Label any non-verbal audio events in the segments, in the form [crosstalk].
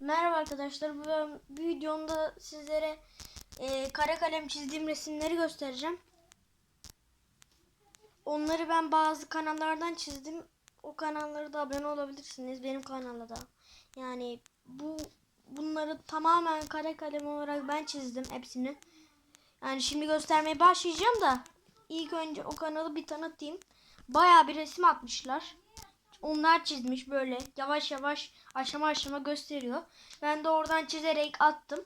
Merhaba arkadaşlar. Bu bu videomda sizlere e, kara kalem çizdiğim resimleri göstereceğim. Onları ben bazı kanallardan çizdim. O kanallara da abone olabilirsiniz. Benim kanala da. Yani bu bunları tamamen kara kalem olarak ben çizdim hepsini. Yani şimdi göstermeye başlayacağım da ilk önce o kanalı bir tanıtayım. Bayağı bir resim atmışlar. Onlar çizmiş böyle yavaş yavaş aşama aşama gösteriyor. Ben de oradan çizerek attım.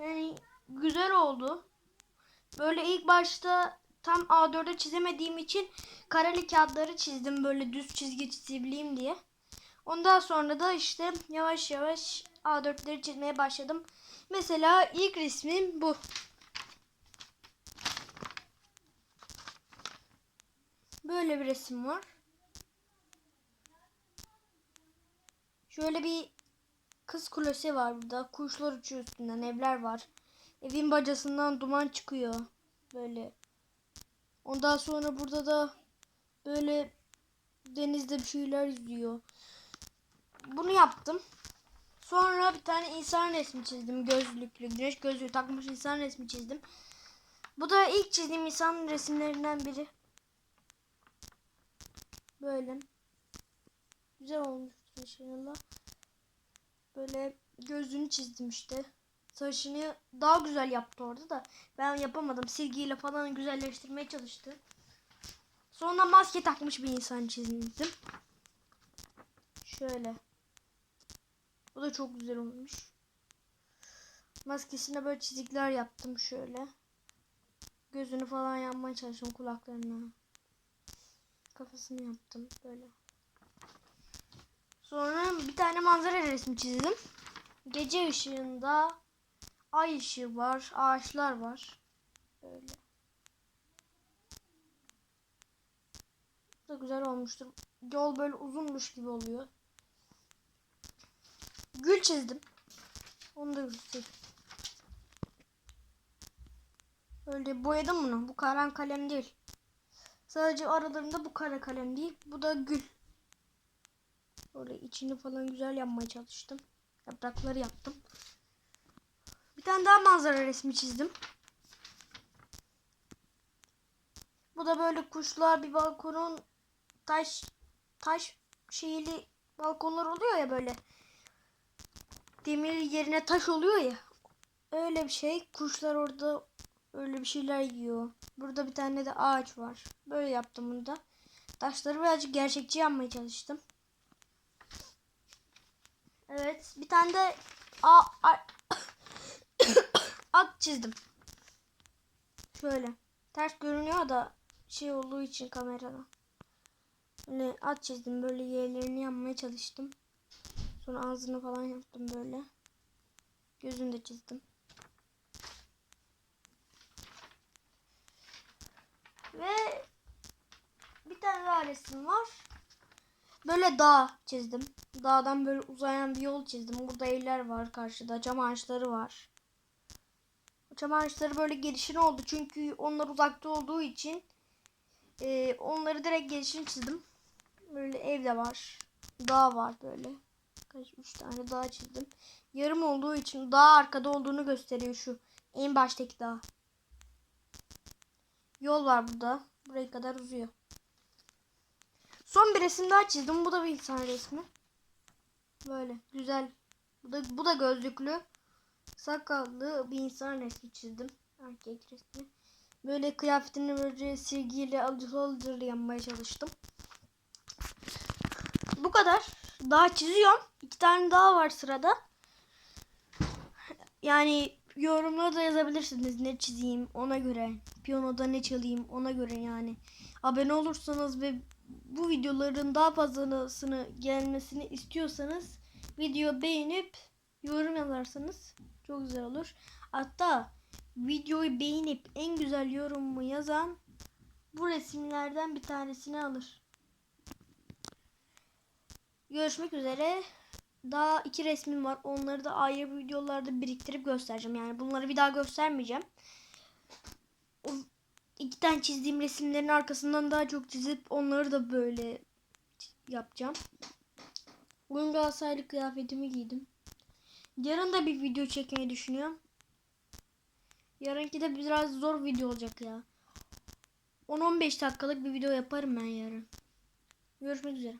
Yani güzel oldu. Böyle ilk başta tam A4'e çizemediğim için kareli kağıtları çizdim böyle düz çizgi çizebileyim diye. Ondan sonra da işte yavaş yavaş A4'leri çizmeye başladım. Mesela ilk resmim bu. Böyle bir resim var. Şöyle bir kız kulesi var burada. Kuşlar uçuyor üstünden. Evler var. Evin bacasından duman çıkıyor. Böyle. Ondan sonra burada da böyle denizde bir şeyler yüzüyor. Bunu yaptım. Sonra bir tane insan resmi çizdim. Gözlüklü, güneş gözlüğü takmış insan resmi çizdim. Bu da ilk çizdiğim insan resimlerinden biri. Böyle. Güzel olmuş inşallah. Böyle gözünü çizdim işte. Saçını daha güzel yaptı orada da. Ben yapamadım. Silgiyle falan güzelleştirmeye çalıştı. Sonra maske takmış bir insan çizdim. Şöyle. Bu da çok güzel olmuş. Maskesine böyle çizikler yaptım şöyle. Gözünü falan yapmaya çalıştım kulaklarına. Kafasını yaptım böyle. Sonra bir tane manzara resmi çizdim. Gece ışığında ay ışığı var, ağaçlar var. Böyle. Da güzel olmuştur. Yol böyle uzunmuş gibi oluyor. Gül çizdim. Onu da göstereyim. Öyle boyadım bunu. Bu karan kalem değil. Sadece aralarında bu kara kalem değil. Bu da gül. Böyle içini falan güzel yapmaya çalıştım. Yaprakları yaptım. Bir tane daha manzara resmi çizdim. Bu da böyle kuşlar bir balkonun taş taş şeyli balkonlar oluyor ya böyle. Demir yerine taş oluyor ya. Öyle bir şey. Kuşlar orada öyle bir şeyler yiyor. Burada bir tane de ağaç var. Böyle yaptım bunu da. Taşları birazcık gerçekçi yapmaya çalıştım. Evet. Bir tane de a, a [coughs] at çizdim. Şöyle. Ters görünüyor da şey olduğu için kamerada. Böyle at çizdim. Böyle yerlerini yapmaya çalıştım. Sonra ağzını falan yaptım böyle. Gözünü de çizdim. Ve bir tane daha resim var. Böyle dağ çizdim. Dağdan böyle uzayan bir yol çizdim. Burada evler var karşıda. Cam ağaçları var. Cam ağaçları böyle gelişin oldu. Çünkü onlar uzakta olduğu için e, onları direkt gelişin çizdim. Böyle ev de var. Dağ var böyle. Kaç üç tane dağ çizdim. Yarım olduğu için dağ arkada olduğunu gösteriyor şu. En baştaki dağ. Yol var burada. Buraya kadar uzuyor. Son bir resim daha çizdim. Bu da bir insan resmi. Böyle güzel. Bu da bu da gözlüklü. Sakallı bir insan resmi çizdim. Erkek resmi. Böyle kıyafetini böyle silgiyle alıcı alıcı yapmaya çalıştım. Bu kadar. Daha çiziyorum. İki tane daha var sırada. Yani yorumlara da yazabilirsiniz ne çizeyim ona göre. Piyanoda ne çalayım ona göre yani. Abone olursanız ve bu videoların daha fazlasını gelmesini istiyorsanız video beğenip yorum yazarsanız çok güzel olur. Hatta videoyu beğenip en güzel yorumu yazan bu resimlerden bir tanesini alır. Görüşmek üzere. Daha iki resmim var. Onları da ayrı videolarda biriktirip göstereceğim. Yani bunları bir daha göstermeyeceğim. İki tane çizdiğim resimlerin arkasından daha çok çizip onları da böyle yapacağım. Bugün Galatasaraylı kıyafetimi giydim. Yarın da bir video çekmeyi düşünüyorum. Yarınki de biraz zor video olacak ya. 10-15 dakikalık bir video yaparım ben yarın. Görüşmek üzere.